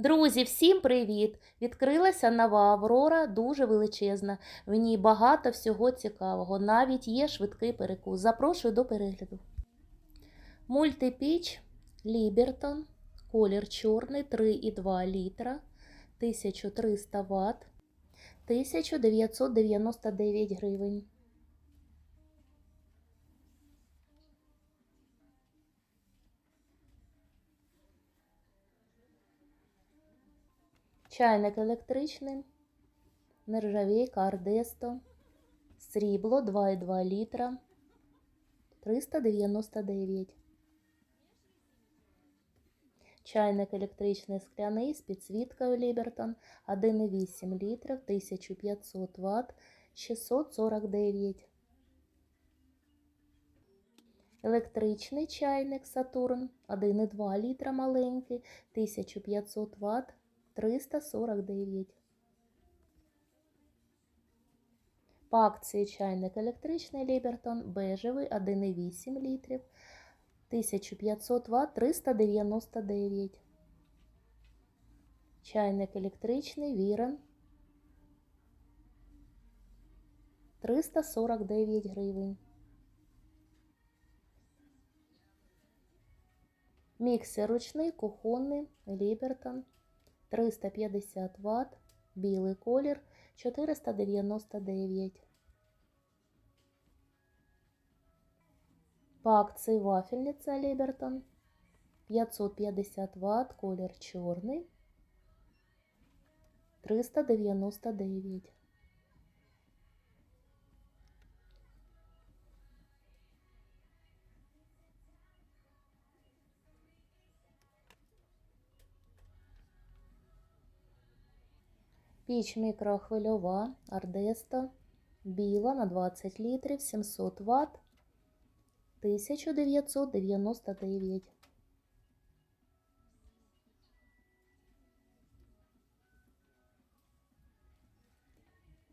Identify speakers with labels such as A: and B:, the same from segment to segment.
A: Друзі, всім привіт! Відкрилася нова Аврора, дуже величезна. В ній багато всього цікавого. Навіть є швидкий перекус. Запрошую до перегляду. Мультипіч Лібертон. Колір чорний 3,2 літра. 1300 Вт. 1999 гривень. Чайник електричний, нержавійка Ардесто, срібло 2,2 літра, 399. Чайник електричний скляний з підсвіткою Лібертон 1,8 літрів, 1500 Вт, 649. Електричний чайник Сатурн 1,2 літра маленький, 1500 Вт, 349. По акції чайник електричний Лібертон бежевий 1,8 літрів 1500 Вт 399. Чайник електричний Вірен 349 гривень. Міксер ручний кухонний Лібертон 350 Вт, білий колір 499. По акції вафельниця Лібертон 550 Вт, колір чорний 399. Піч мікрохвильова Ардеста біла на 20 літрів 700 Вт 1999.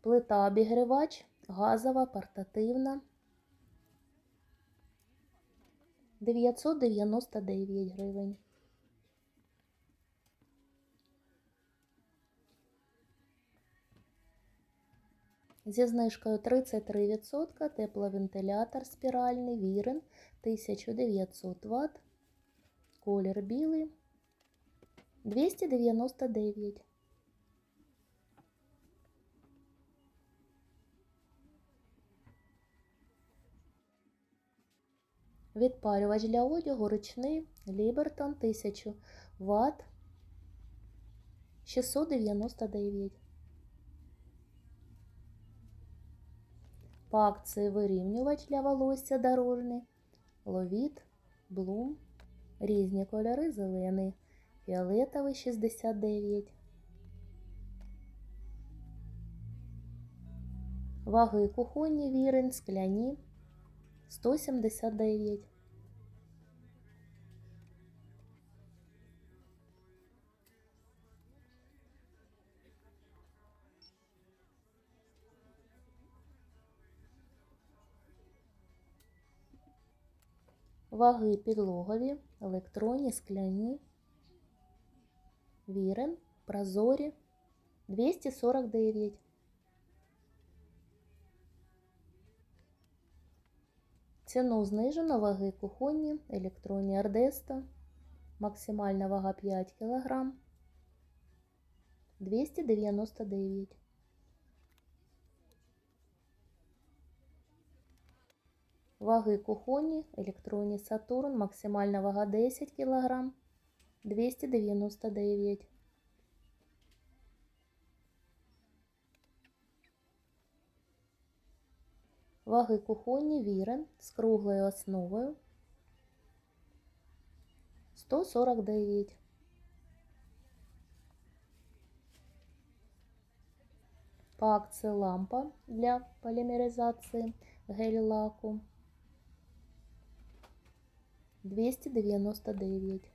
A: Плита обігрівач газова портативна 999 гривень. Зі знижкою 33% тепловентилятор спіральний Вірен 1900 Вт. Колір білий 299. Відпарювач для одягу ручний Лібертон 1000 Вт 699. По це вирівнювач для волосся дорожний, ловіт, блум, різні кольори зелений, фіолетовий 69. Ваги кухонні вірень, скляні 179. Ваги підлогові, електронні, скляні, вірен, прозорі 249. Ціну знижено ваги кухонні, електронні Ардеста, максимальна вага 5 кг 299. Ваги кухонні, електронні Сатурн, максимальна вага 10 кг 299. Ваги кухонні Вірен з круглою основою 149. По акції лампа для полімеризації гель-лаку 299.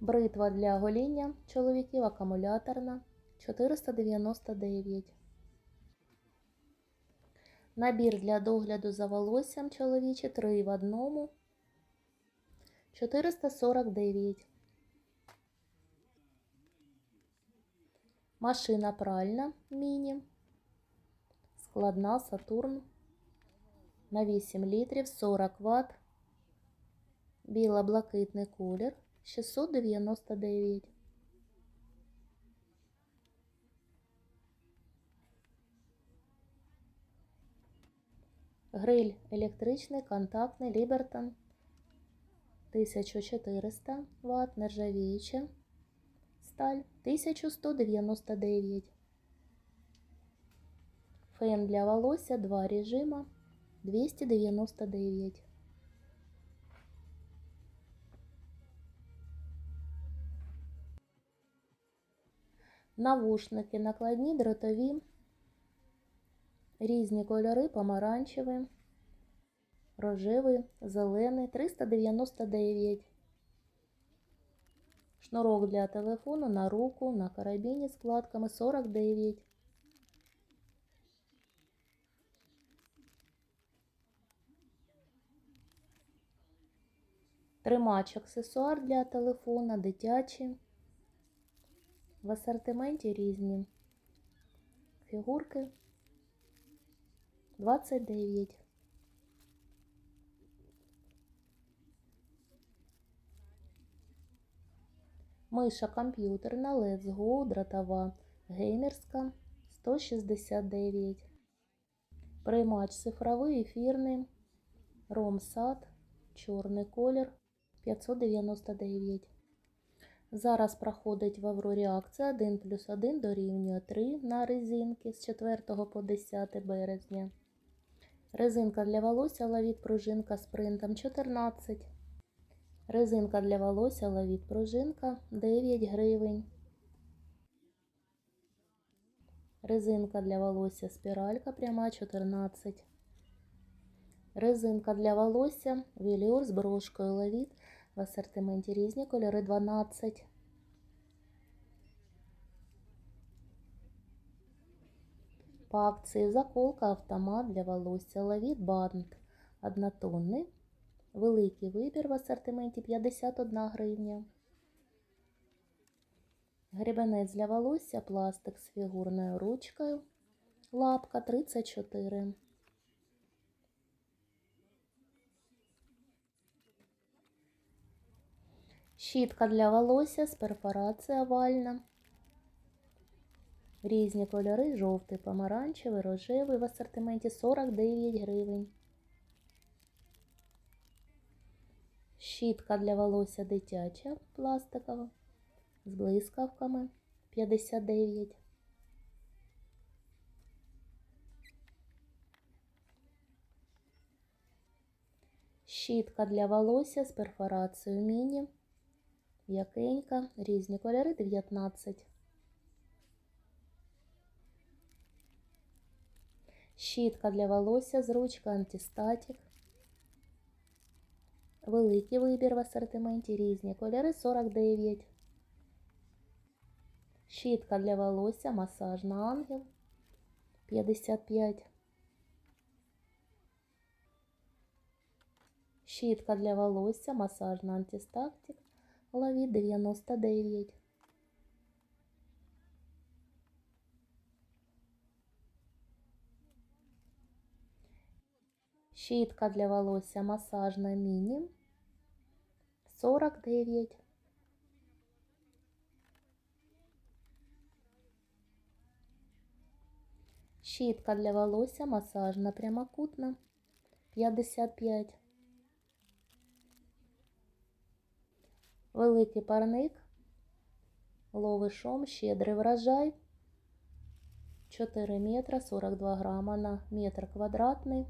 A: Бритва для гоління чоловіків акумуляторна 499. Набір для догляду за волоссям чоловіче 3 в одному 449. Машина пральна міні. Складна Сатурн на 8 літрів 40 Вт. Біло-блакитний колір 699. Гриль електричний, контактний Лібертон 1400 Вт, нержавіюча сталь 1199. Фен для волосся, два режима 299. Навушники накладні дротові, різні кольори, помаранчевий, рожевий, зелений 399. Шнурок для телефону на руку, на карабіні з вкладками 49. Тримач аксесуар для телефона, дитячий. В асортименті різні фігурки 29. Миша комп'ютерна Let's Go дротова геймерська 169. Приймач цифровий ефірний Ромсат чорний колір 599. Зараз проходить в Аврорі акція 1 плюс 1 дорівнює 3 на резинки з 4 по 10 березня. Резинка для волосся лавіт пружинка з принтом 14. Резинка для волосся лавіт пружинка 9 гривень. Резинка для волосся спіралька пряма 14. Резинка для волосся велюр з брошкою лавіт в асортименті різні кольори 12. По акції заколка автомат для волосся лавіт бант однотонний. Великий вибір в асортименті 51 гривня. Гребенець для волосся пластик з фігурною ручкою. Лапка 34. Щітка для волосся з перфорацією овальна. Різні кольори жовтий, помаранчевий, рожевий в асортименті 49 гривень. Щітка для волосся дитяча пластикова з блискавками 59. Щітка для волосся з перфорацією міні. М'якенька, різні кольори 19. Щітка для волосся з ручка антистатік. Великий вибір в асортименті, різні кольори 49. Щітка для волосся, масажна ангел 55. Щітка для волосся, масажна антистактик лаві 99. Щітка для волосся масажна міні 49. Щітка для волосся масажна прямокутна 55. Великий парник, ловишом, щедрий врожай, 4 метра 42 грама на метр квадратний,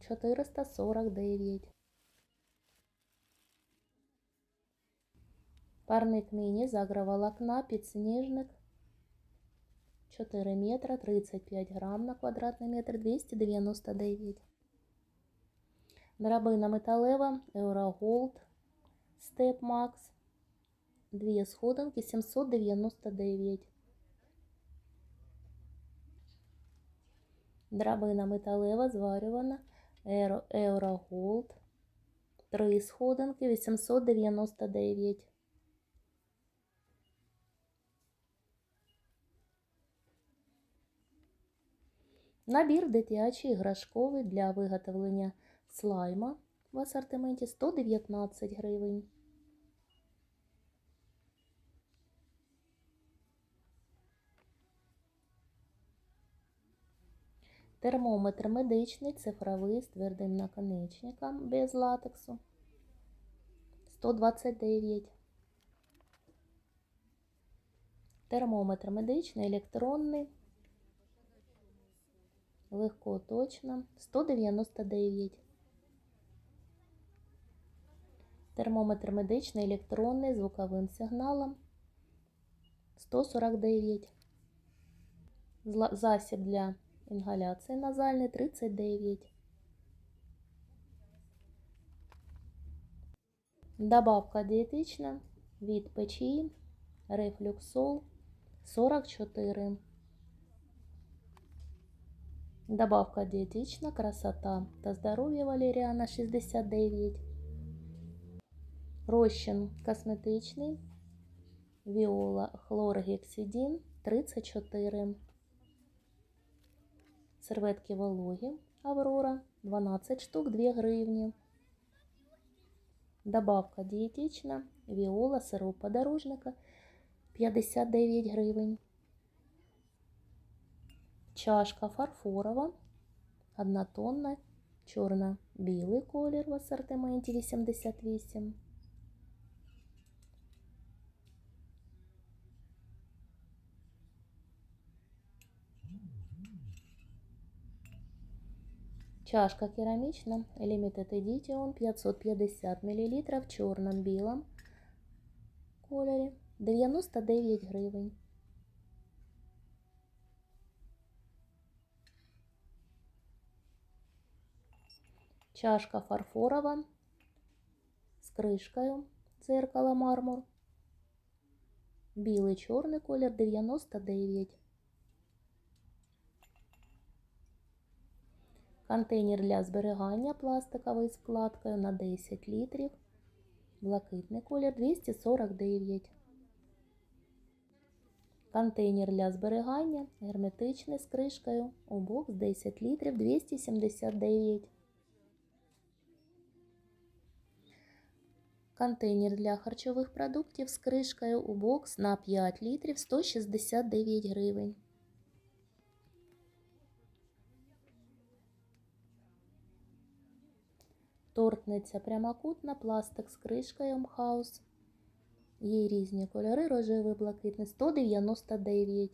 A: 449. Парник міні з агроволокна, підсніжник, 4 метра 35 грам на квадратний метр, 299. Драбина металева, Eurogold, Степ Макс. дві сходинки 799. Драбина металева, зварювана, Euro Gold, три сходинки 899. Набір дитячий іграшковий для виготовлення слайма в асортименті 119 гривень. Термометр медичний, цифровий з твердим наконечником без латексу 129. Термометр медичний, електронний, легко точно 199. Термометр медичний, електронний, звуковим сигналом 149. Засіб для інгаляції назальний 39. Добавка дієтична від печі, рефлюксол 44. Добавка дієтична, красота та здоров'я валеріана 69. Розчин косметичний, віола хлоргексидин 34. Серветки вологі Аврора 12 штук 2 гривні. Добавка дієтична, віола, сироп подорожника 59 гривень. Чашка фарфорова, однотонна, чорно-білий колір в асортименті 88. Чашка керамічна Limited Edition 550 мл в чорному білому кольорі 99 гривень. Чашка фарфорова з кришкою дзеркало мармур. Білий чорний колір 99. Контейнер для зберігання пластиковий з вкладкою на 10 літрів. Блакитний колір 249. Контейнер для зберігання герметичний з кришкою у бокс 10 літрів 279. Контейнер для харчових продуктів з кришкою у бокс на 5 літрів 169 гривень. Тортниця прямокутна, пластик з кришкою Мхаус. Є різні кольори, рожевий, блакитний 199.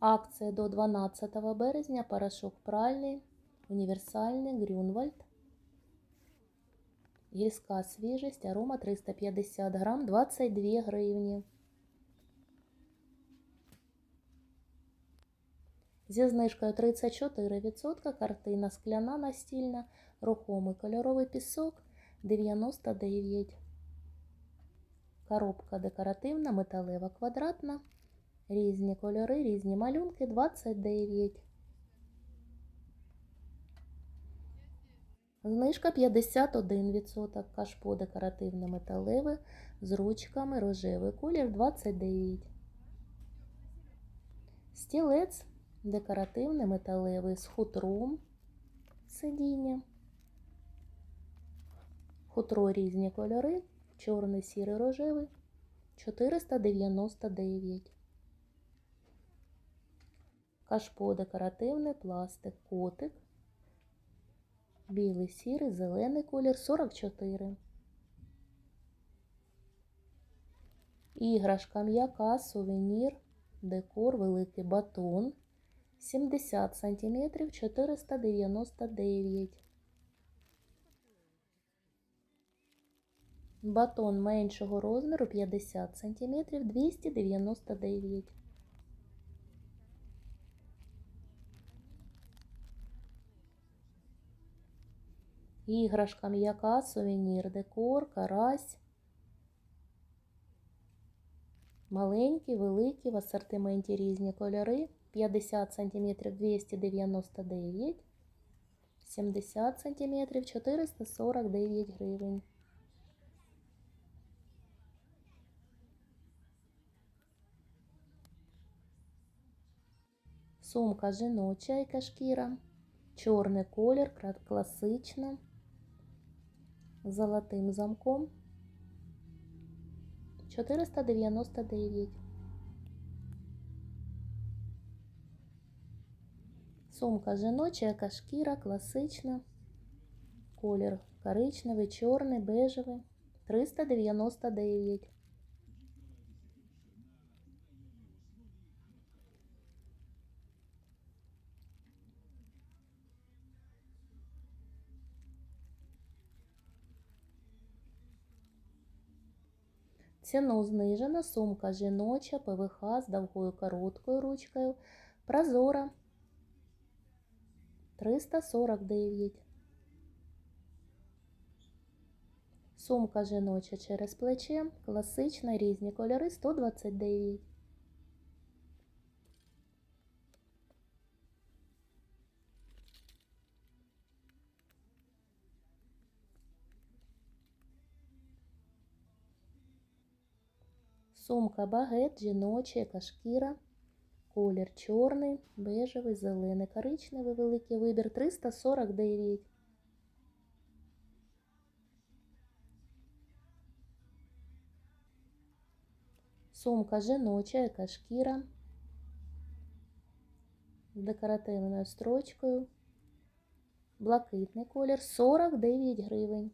A: Акція до 12 березня. Порошок пральний, універсальний, Грюнвальд. Гірська свіжість, арома 350 грам, 22 гривні. Зі знижкою 34% картина скляна настільна, рухомий кольоровий пісок 99. Коробка декоративна, металева квадратна. Різні кольори, різні малюнки 29. Знижка 51%. Кашпо декоративне металеве з ручками рожевий колір 29. Стілець декоративний металевий з хутром сидіння. Хутро різні кольори, чорний, сірий, рожевий 499. Кашпо декоративний пластик, котик. Білий, сірий, зелений колір 44. Іграшка м'яка, сувенір, декор, великий батон. 70 см 499. Батон меншого розміру 50 см 299. Іграшка м'яка, сувенір, декор, карась. Маленькі, великі, в асортименті різні кольори. 50 см 299, 70 см 449 гривень. Сумка жіноча яка шкіра, чорний колір, класична, з золотим замком 499. Сумка жіноча, яка шкіра, класична. Колір коричневий, чорний, бежевий. 399. Ціну знижено. Сумка жіноча, ПВХ з довгою короткою ручкою. Прозора. 349. Сумка жіноча через плече. Класична, різні кольори 129. Сумка багет жіноча, яка шкіра. Колір чорний, бежевий, зелений, коричневий, великий вибір 349. Сумка жіноча, яка шкіра. З декоративною строчкою. Блакитний колір 49 гривень.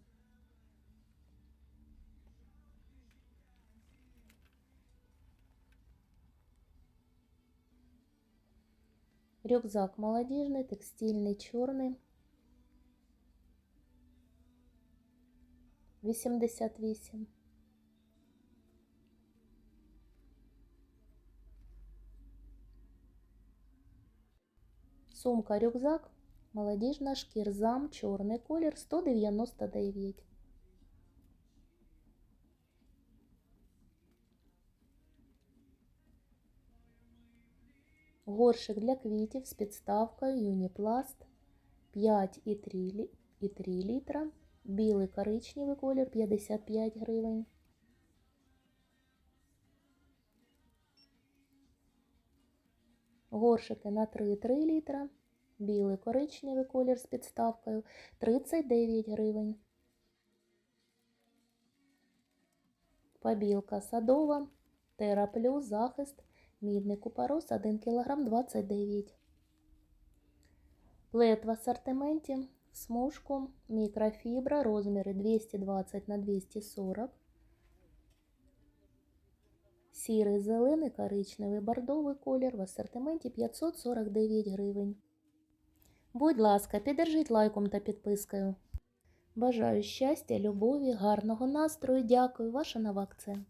A: Рюкзак молодежный, текстильный, черный. 88. Сумка, рюкзак, молодежна шкірзам, чорний колір 199. Горшик для квітів з підставкою Юніпласт 5,3 літра. Білий коричневий колір 55 гривень. Горшики на 3,3 літра. Білий коричневий колір з підставкою 39 гривень. Побілка садова. Тера плюс захист. Мідний купорос 1 кг 29. Плед в асортименті. В смужку. Мікрофібра. Розміри 220 на 240. Сірий, зелений, коричневий, бордовий колір в асортименті 549 гривень. Будь ласка, піддержіть лайком та підпискою. Бажаю щастя, любові, гарного настрою. Дякую, ваша нова акція.